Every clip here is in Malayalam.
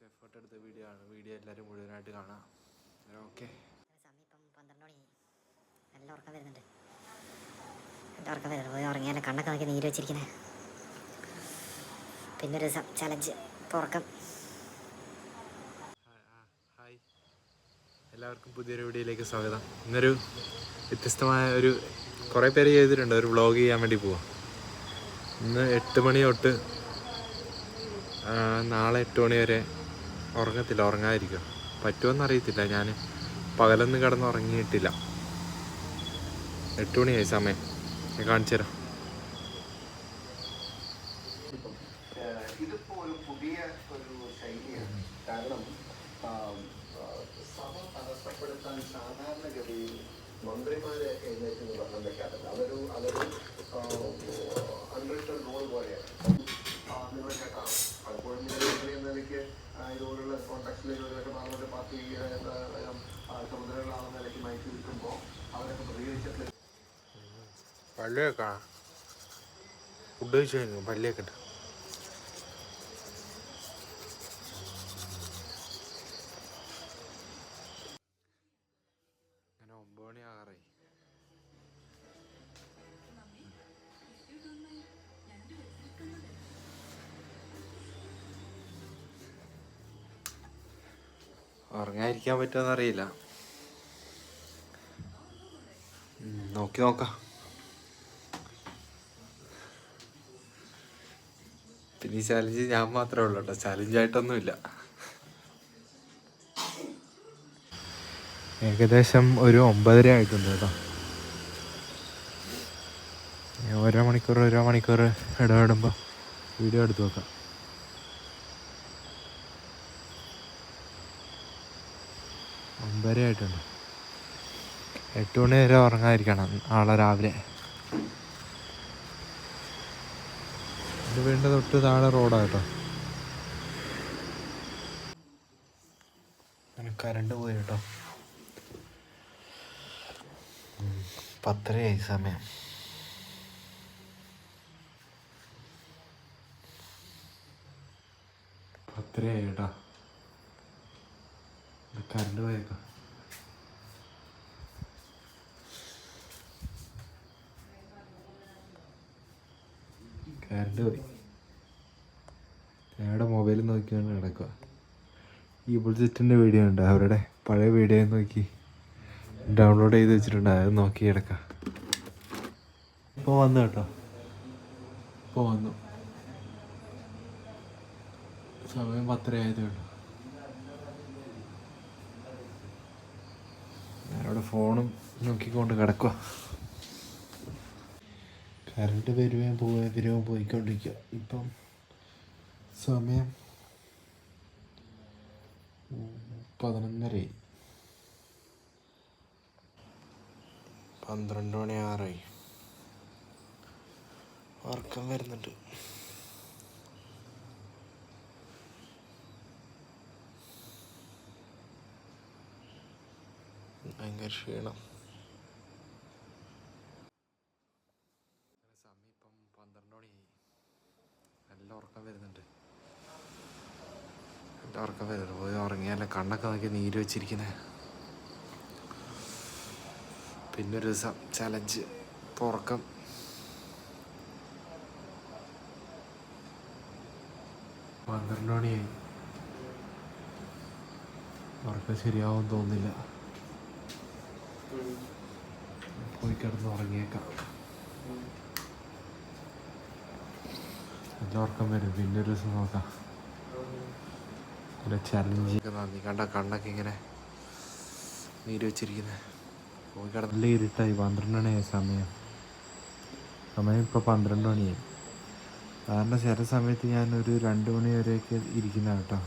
കുറച്ച് എഫേർട്ട് എടുത്ത വീഡിയോ ആണ്. വീഡിയോ എല്ലാവരും മുഴുവനായിട്ട് കാണാം. ഓക്കെ സമയം ഇപ്പം പന്ത്രണ്ട് മണി. നല്ല ഉറക്കം വരുന്നുണ്ട്. നല്ല ഉറക്കം വരുന്നുണ്ട്. പോയി ഉറങ്ങിയാലേ കണ്ണൊക്കെ നോക്കി നീര് വെച്ചിരിക്കുന്നത് പിന്നെ ഒരു ദിവസം ചലഞ്ച് ഉറക്കം. ഹായ് എല്ലാവർക്കും പുതിയൊരു വീഡിയോയിലേക്ക് സ്വാഗതം. ഇന്നൊരു വ്യത്യസ്തമായ ഒരു കുറേ പേര് ചെയ്തിട്ടുണ്ട്. ഒരു വ്ളോഗ് ചെയ്യാൻ വേണ്ടി പോവാം. ഇന്ന് എട്ട് മണി തൊട്ട് നാളെ എട്ട് മണി വരെ ഉറങ്ങത്തില്ല ഉറങ്ങാതിരിക്കും പറ്റുമെന്ന് അറിയത്തില്ല ഞാൻ പകലൊന്നും കിടന്ന് ഉറങ്ങിയിട്ടില്ല എട്ട് മണിയായി സമയം. ഞാൻ കാണിച്ചു തരാം പള്ളിയൊക്കെ ഫുഡ് കഴിച്ച് കഴിഞ്ഞു. പള്ളിയൊക്കെ ഉണ്ട്. അങ്ങനെ ഒമ്പത് മണി ആറായി ഉറങ്ങാതിരിക്കാൻ പറ്റുമെന്നറിയില്ല നോക്കി നോക്കാം. പിന്നെ ചാലഞ്ച് ഞാൻ മാത്രമേ ഉള്ളൂ കേട്ടോ. ചാലഞ്ചായിട്ടൊന്നുമില്ല ഏകദേശം ഒരു ഒമ്പതര ആയിട്ടുണ്ട് കേട്ടോ. ഓരോ മണിക്കൂർ ഓരോ മണിക്കൂർ ഇടപെടുമ്പോൾ വീഡിയോ എടുത്ത് വെക്കാം. ഒമ്പതര ആയിട്ടുണ്ട്. എട്ട് മണി വരെ ഉറങ്ങാതിരിക്കണം നാളെ രാവിലെ. എന്റെ വീടിന്റെ തൊട്ട് താഴെ റോഡായിട്ടോ കറണ്ട് പോയി കേട്ടോ. പത്രയായി പത്തരയായി സമയം. പത്തരയായി കേട്ടോ. കറണ്ട് പോയേക്കാം. കറണ്ട് പോയി ഞങ്ങളുടെ മൊബൈലിൽ നോക്കിയാണ് കിടക്കുക. ഈ ബുൾജിറ്റിന്റെ വീഡിയോ ഉണ്ട് അവരുടെ പഴയ വീഡിയോ നോക്കി. ഡൗൺലോഡ് ചെയ്ത് വെച്ചിട്ടുണ്ട്. അത് നോക്കി കിടക്കാം ഇപ്പോൾ വന്നു കേട്ടോ. ഇപ്പോൾ വന്നു. സമയം പത്ര ആയതേ ഉള്ളൂ. ഞാനവിടെ ഫോണും നോക്കിക്കൊണ്ട് കിടക്കുക. കറണ്ട് വരുവേം പോവേ വരുവേം പോയിക്കൊണ്ടിരിക്കുക ഇപ്പം സമയം പതിനൊന്നരയായി. പന്ത്രണ്ട് മണി ആറായി ഉറക്കം വരുന്നുണ്ട്. ഭയങ്കര ക്ഷീണം സമയം ഇപ്പം പന്ത്രണ്ട് മണിയായി നല്ല ഉറക്കം വരുന്നുണ്ട്. എന്റെ ഉറക്കം വരുന്നുണ്ട് പോയി ഉറങ്ങിയാലേ കണ്ണൊക്കെ നോക്കി നീര് വെച്ചിരിക്കുന്നേ. പിന്നൊരു ദിവസം ചലഞ്ച് ഉറക്കം. പന്ത്രണ്ട് മണിയായി. ഉറക്കം ശരിയാവും തോന്നില്ല പോയി കിടന്ന് ഉറങ്ങിയേക്കാം. നല്ല ഉറക്കം വരും. പിന്നെ ഒരു ദിവസം നോക്കാം. ചലഞ്ച് നന്ദി കണ്ട കണ്ണൊക്കെ ഇങ്ങനെ നീര് വെച്ചിരിക്കുന്നത് പോയി കിടന്ന് നല്ല ഇരുട്ടായി. പന്ത്രണ്ട് മണിയായി സമയം. സമയം ഇപ്പോൾ പന്ത്രണ്ട് മണിയായി. കാരണം ചില സമയത്ത് ഞാനൊരു രണ്ട് മണി വരെയൊക്കെ ഇരിക്കുന്ന കേട്ടോ.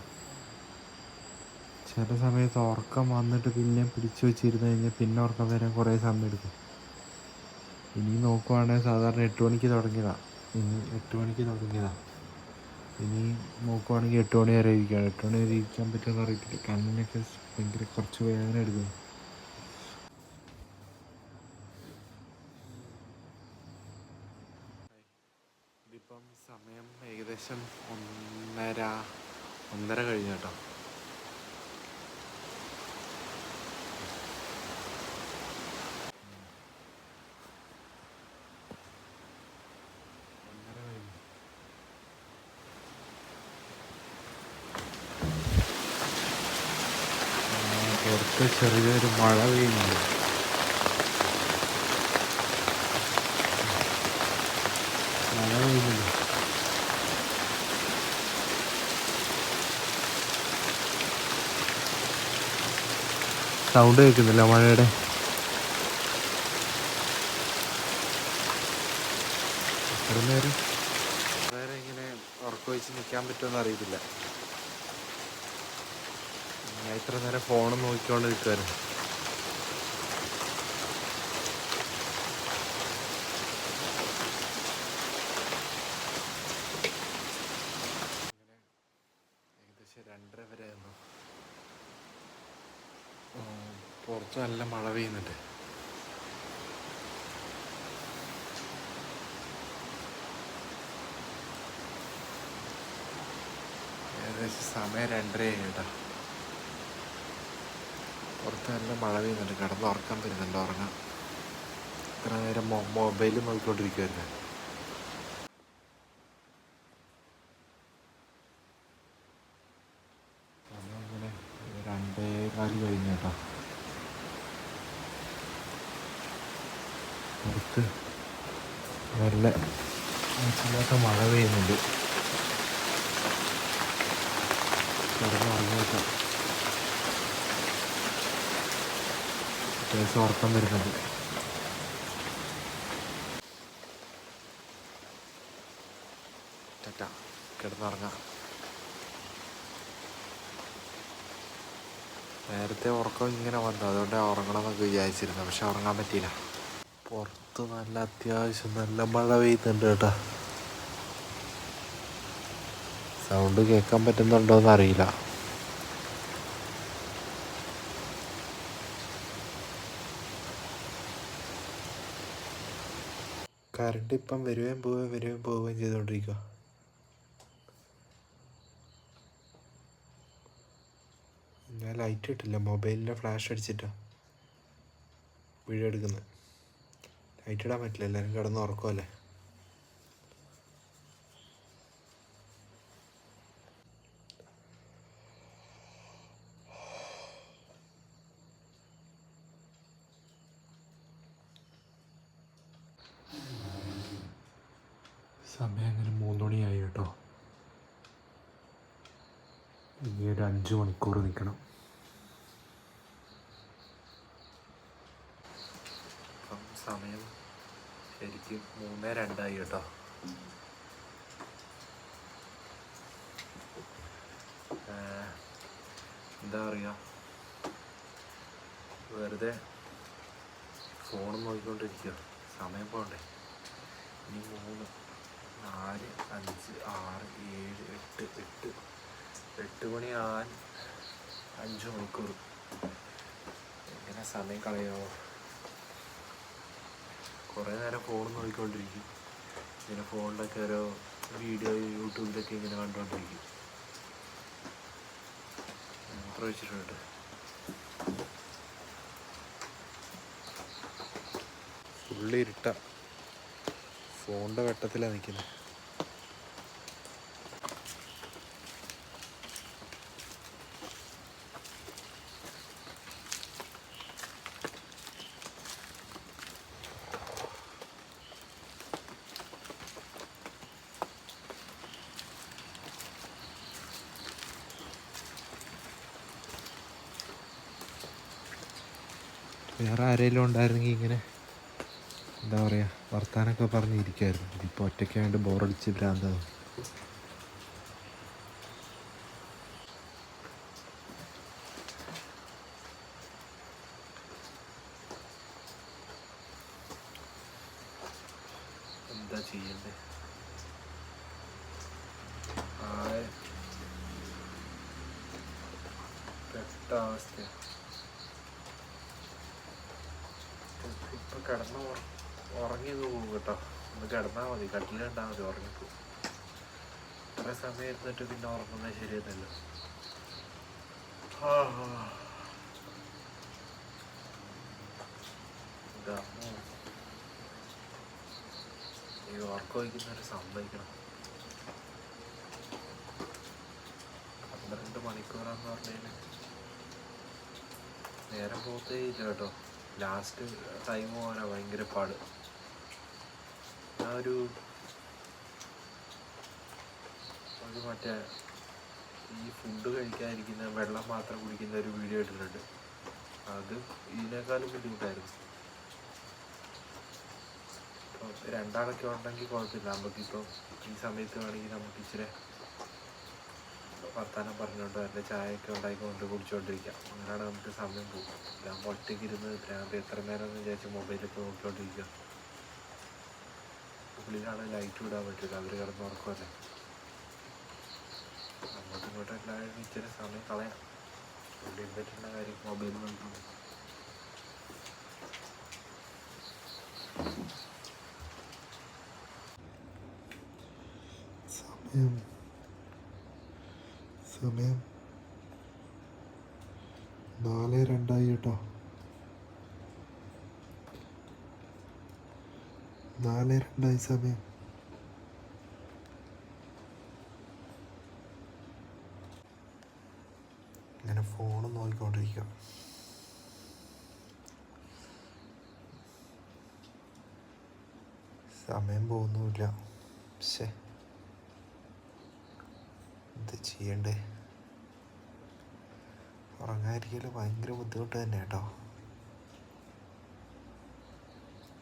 ചില സമയത്ത് ഉറക്കം വന്നിട്ട് പിന്നെ പിടിച്ചു വെച്ചിരുന്ന് കഴിഞ്ഞാൽ പിന്നെ ഉറക്കം വരാൻ കുറേ സമയം എടുക്കും. ഇനി നോക്കുവാണെങ്കിൽ സാധാരണ എട്ട് മണിക്ക് തുടങ്ങിയതാണ് ഇനി എട്ട് മണിക്ക് തുടങ്ങിയതാണ് ഇനി നോക്കുവാണെങ്കിൽ എട്ട് മണി വരെ ഇരിക്കുകയാണ്. എട്ട് മണി വരെ ഇരിക്കാൻ പറ്റുമെന്ന് അറിയത്തില്ല. കണ്ണിനൊക്കെ ഭയങ്കര കുറച്ച് വേദന എടുക്കുന്നു. ഇതിപ്പം സമയം ഏകദേശം ഒന്നര ഒന്നര കഴിഞ്ഞു കേട്ടോ ഒന്നര കഴിഞ്ഞു പുറത്ത് ചെറിയൊരു മഴ പെയ്യുന്നുണ്ട്. മഴ പെയ്യുന്നുണ്ട്. സൗണ്ട് കേൾക്കുന്നില്ല മഴയുടെ. ഇത്ര നേരം? നേരം ഇങ്ങനെ ഉറക്കൊഴിച്ച് നിൽക്കാൻ പറ്റുമെന്ന് അറിയത്തില്ല. ഞാൻ ഇത്ര നേരം ഫോൺ നോക്കിക്കൊണ്ട് നിൽക്കുമായിരുന്നു ഏകദേശം രണ്ടര വരെ പുറത്ത് നല്ല മഴ പെയ്യുന്നുണ്ട്. ഏകദേശം സമയം രണ്ടരയായി കേട്ടോ. പുറത്ത് നല്ല മഴ പെയ്യുന്നുണ്ട്. കിടന്ന് ഉറക്കം വരുന്നുണ്ട് ഉറങ്ങാം ഇത്ര നേരം മൊബൈൽ നോക്കിക്കൊണ്ടിരിക്കുമായിരുന്നു പുറത്ത് നല്ല മനസ്സിലാത്ത മഴ പെയ്യുന്നുണ്ട്. അത്യാവശ്യം ഉറക്കം വരുന്നത് നേരത്തെ ഉറക്കം ഇങ്ങനെ വന്നു. അതുകൊണ്ട് ഉറങ്ങണമെന്നൊക്കെ വിചാരിച്ചിരുന്നു പക്ഷെ ഉറങ്ങാൻ പറ്റിയില്ല. പുറത്ത് നല്ല അത്യാവശ്യം നല്ല മഴ പെയ്യുന്നുണ്ട് കേട്ടോ. സൗണ്ട് കേൾക്കാൻ പറ്റുന്നുണ്ടോയെന്ന് അറിയില്ല കറണ്ട് ഇപ്പം വരുകയും പോവുകയും വരുകയും പോവുകയും ചെയ്തുകൊണ്ടിരിക്കുക ഞാൻ ലൈറ്റ് ഇട്ടില്ല മൊബൈലിന്റെ ഫ്ലാഷ് അടിച്ചിട്ടാ വീഡിയോ എടുക്കുന്നത്. ലൈറ്റ് ഇടാൻ പറ്റില്ല എല്ലാവരും കിടന്ന് ഉറക്കമല്ലേ സമയം അങ്ങനെ മൂന്ന് മണിയായി കേട്ടോ ഇനി ഒരു അഞ്ച് മണിക്കൂർ നിൽക്കണം ഇപ്പം സമയം ശരിക്കും മൂന്ന് രണ്ടായി കേട്ടോ ഏഹ്, എന്താ പറയുക വെറുതെ ഫോൺ നോക്കിക്കൊണ്ടിരിക്കുക സമയം പോകണ്ടേ ഇനി മൂന്ന് നാല് അഞ്ച് ആറ് ഏഴ് എട്ട് എട്ട് എട്ട് മണി ആൻ അഞ്ച് മണിക്കൂർ. എങ്ങനെ സമയം കളയാമോ കുറേ നേരം ഫോൺ നോക്കിക്കൊണ്ടിരിക്കും. ഇങ്ങനെ ഫോണിലൊക്കെ ഓരോ വീഡിയോ യൂട്യൂബിലൊക്കെ ഇങ്ങനെ കണ്ടുകൊണ്ടിരിക്കും മൂത്രം വെച്ചിട്ടുണ്ട് ഫുള്ള് ഫോണിന്റെ വെട്ടത്തിലാണ് നിൽക്കുന്നത് വേറെ ആരെങ്കിലും ഉണ്ടായിരുന്നെങ്കിൽ ഇങ്ങനെ എന്താ പറയുക വർത്താനൊക്കെ പറഞ്ഞിരിക്കുമായിരുന്നു ഇതിപ്പോൾ ഒറ്റയ്ക്കായിട്ട് ബോറടിച്ച് ഭ്രാന്താവും എന്താ ചെയ്യണ്ടേ ആകെ പെട്ട അവസ്ഥയാണ് ഇപ്പൊ കിടന്ന് ഉറങ്ങി പോകും കേട്ടോ. ഒന്ന് കിടന്നാൽ മതി. കട്ടിൽ കണ്ടാൽ മതി ഉറങ്ങിപ്പോകും ഇത്ര സമയം ഇരുന്നിട്ട് പിന്നെ ഉറങ്ങുന്നത് ശരിയല്ലല്ലോ ഈ ഉറക്കം വയ്ക്കുന്നവരെ സംഭവിക്കണം പന്ത്രണ്ട് മണിക്കൂറാന്ന് പറഞ്ഞാൽ നേരം പോകത്തേ ഇല്ല കേട്ടോ. ലാസ്റ്റ് ടൈം പോകാനാ ഭയങ്കര പാട്. ആ ഒരു ഒരു മറ്റേ ഈ ഫുഡ് കഴിക്കാതിരിക്കുന്ന വെള്ളം മാത്രം കുടിക്കുന്ന ഒരു വീഡിയോ ഇട്ടിട്ടുണ്ട് അത് ഇതിനേക്കാളും ബുദ്ധിമുട്ടായിരുന്നു. രണ്ടാളൊക്കെ ഉണ്ടെങ്കിൽ കുഴപ്പമില്ല. നമുക്കിപ്പോൾ ഈ സമയത്ത് വേണമെങ്കിൽ നമുക്ക് ഇച്ചിരി വർത്താനം പറഞ്ഞുകൊണ്ട് നല്ല ചായയൊക്കെ ഉണ്ടാക്കിക്കൊണ്ട് കുടിച്ചുകൊണ്ടിരിക്കാം അങ്ങനെയാണ് നമുക്ക് സമയം പോകും ഞാൻ ഒറ്റയ്ക്ക് ഇരുന്ന് ഭ്രാന്ത് എത്ര നേരം എന്ന് വിചാരിച്ച് മൊബൈലൊക്കെ നോക്കിക്കൊണ്ടിരിക്കുക. ഉള്ളിലാണ് ലൈറ്റ് വിടാൻ പറ്റില്ല അവർ കിടന്ന് ഉറക്കുമല്ലേ അങ്ങോട്ടും ഇങ്ങോട്ടും എല്ലാവരും ഇച്ചിരി സമയം കളയാം. പുള്ളി പറ്റുന്ന കാര്യം മൊബൈൽ നോക്കുന്നു സമയം സമയം. നാല് രണ്ടായി കേട്ടോ. നാല് രണ്ടായി സമയം. ഇങ്ങനെ ഫോൺ നോക്കിക്കൊണ്ടിരിക്കുക. സമയം പോകുന്നുമില്ല. ശേ എന്ത് ചെയ്യണ്ടേ? ഉറങ്ങാതിരിക്കൽ ഭയങ്കര ബുദ്ധിമുട്ട് തന്നെ കേട്ടോ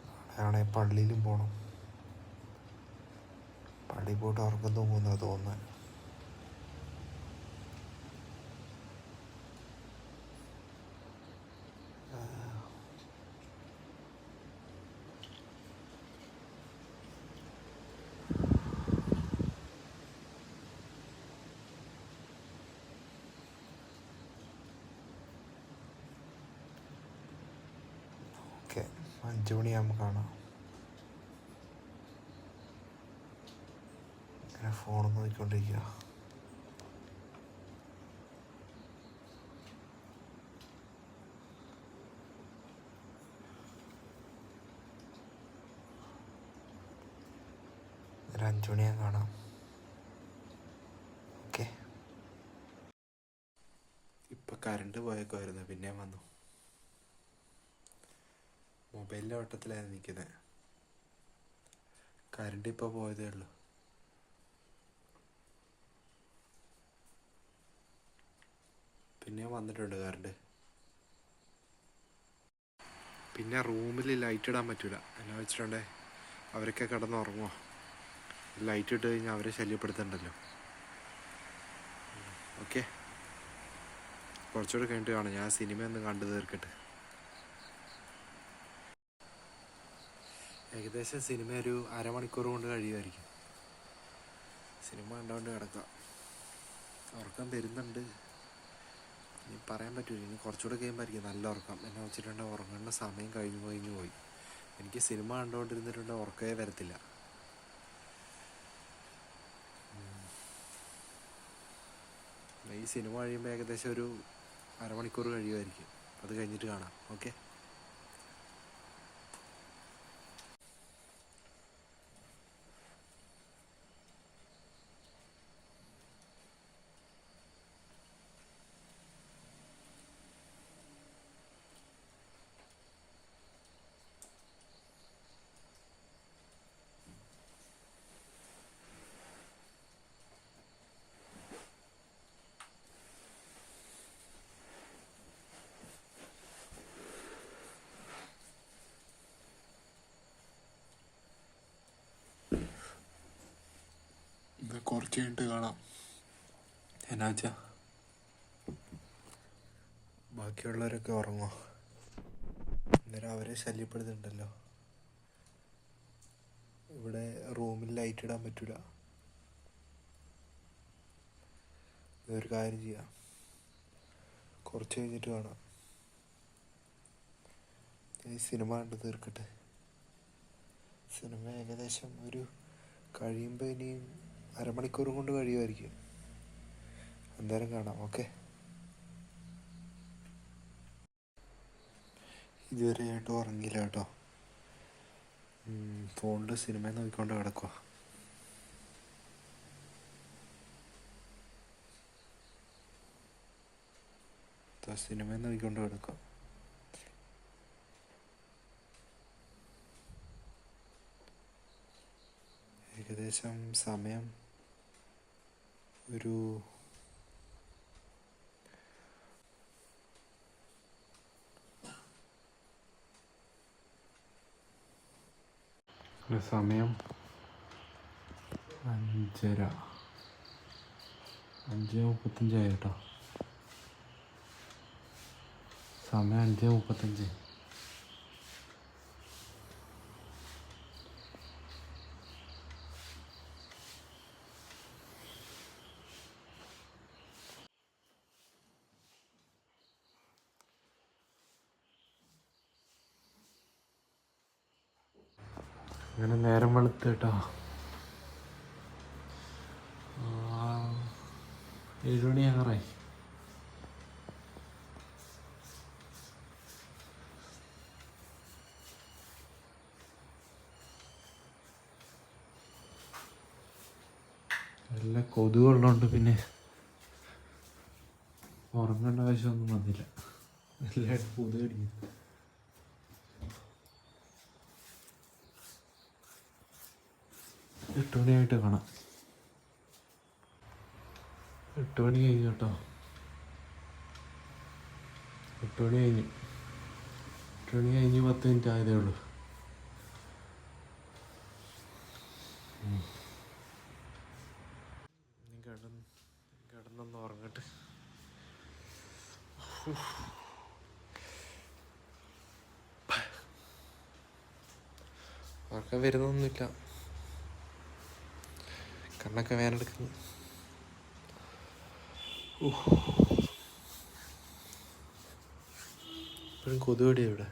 നാളെയാണെ പള്ളിയിലും പോകണം പള്ളിയിൽ പോയിട്ട് ഉറക്കം തൂങ്ങുന്ന തോന്നുന്നത് ഓക്കെ അഞ്ച് മണിയാകുമ്പോൾ കാണാം. ഇങ്ങനെ ഫോൺ നോക്കിക്കൊണ്ടിരിക്കുക ഒരു അഞ്ച് മണിയാകും കാണാം. ഓക്കെ ഇപ്പം കറണ്ട് പോയേക്കുമായിരുന്നു പിന്നെ വന്നു. മൊബൈലിന്റെ വട്ടത്തിലായിരുന്നു നിൽക്കുന്നത് കറണ്ട് ഇപ്പോൾ പോയതേ ഉള്ളൂ. പിന്നെ വന്നിട്ടുണ്ട് കറണ്ട് പിന്നെ റൂമിൽ ലൈറ്റ് ഇടാൻ പറ്റൂല. എന്നാ വെച്ചിട്ടുണ്ടേ? അവരൊക്കെ കിടന്നുറങ്ങുമോ ലൈറ്റ് ഇട്ട് കഴിഞ്ഞാൽ അവരെ ശല്യപ്പെടുത്തണ്ടല്ലോ. ഓക്കെ കുറച്ചുകൂടെ കഴിഞ്ഞിട്ട് കാണാം. ഞാൻ സിനിമയൊന്നും കണ്ടു തീർക്കട്ടെ. ഏകദേശം സിനിമ ഒരു അരമണിക്കൂർ കൊണ്ട് കഴിയുമായിരിക്കും. സിനിമ കണ്ടുകൊണ്ട് കിടക്കാം. ഉറക്കം വരുന്നുണ്ട്. ഇനി പറയാൻ പറ്റില്ല ഇനി കുറച്ചുകൂടെ കഴിയുമ്പോഴായിരിക്കും നല്ല ഉറക്കം. എന്നെ വെച്ചിട്ടുണ്ടെങ്കിൽ ഉറങ്ങേണ്ട സമയം കഴിഞ്ഞു കഴിഞ്ഞു പോയി. എനിക്ക് സിനിമ കണ്ടുകൊണ്ടിരുന്നിട്ടുണ്ട് ഉറക്കമേ വരത്തില്ല. ഈ സിനിമ കഴിയുമ്പോൾ ഏകദേശം ഒരു അരമണിക്കൂർ കഴിയുമായിരിക്കും. അത് കഴിഞ്ഞിട്ട് കാണാം. ഓക്കെ? കുറച്ച് കഴിഞ്ഞിട്ട് കാണാം. എന്നാ വെച്ചാ ബാക്കിയുള്ളവരൊക്കെ ഉറങ്ങോ? അന്നേരം അവരെ ശല്യപ്പെടുത്തുന്നുണ്ടല്ലോ. ഇവിടെ റൂമിൽ ലൈറ്റ് ഇടാൻ പറ്റൂല. ഒരു കാര്യം ചെയ്യാം. കുറച്ച് കഴിഞ്ഞിട്ട് കാണാം. ഈ സിനിമ കണ്ട് തീർക്കട്ടെ. സിനിമ ഏകദേശം ഒരു കഴിയുമ്പോൾ ഇനിയും അരമണിക്കൂർ കൊണ്ട് കഴിയുമായിരിക്കും. അന്നേരം കാണാം. ഓക്കെ. ഇതുവരെ ആയിട്ട് ഉറങ്ങിയില്ല കേട്ടോ. ഫോണിൽ സിനിമ നോക്കിക്കൊണ്ട് കിടക്കുക സിനിമ നോക്കിക്കൊണ്ട് കിടക്കുക ഏകദേശം സമയം ഒരു സമയം അഞ്ചര. അഞ്ച് മുപ്പത്തഞ്ചായി കേട്ടോ. സമയം അഞ്ച് മുപ്പത്തഞ്ച്. അങ്ങനെ നേരം വെളുത്ത് കേട്ടോ ആ, ഏഴ് മണിയാകാറായി നല്ല കൊതുകുള്ളതുകൊണ്ട് പിന്നെ. ഉറങ്ങേണ്ട ആവശ്യമൊന്നും വന്നില്ല. എല്ലായിടത്തും കൊതുക് എട്ട് മണിയായിട്ട് കാണാം. എട്ട് മണി കഴിഞ്ഞു കേട്ടോ. എട്ട് മണി കഴിഞ്ഞു. എട്ട് മണി കഴിഞ്ഞ് പത്ത് മിനിറ്റ് ആയതേ ഉള്ളൂ. ഉറക്കം വരുന്നൊന്നുമില്ല. കണ്ണൊക്കെ വേനെടുക്കുന്നു ഇപ്പോഴും കൊതുകടി ഇവിടെ.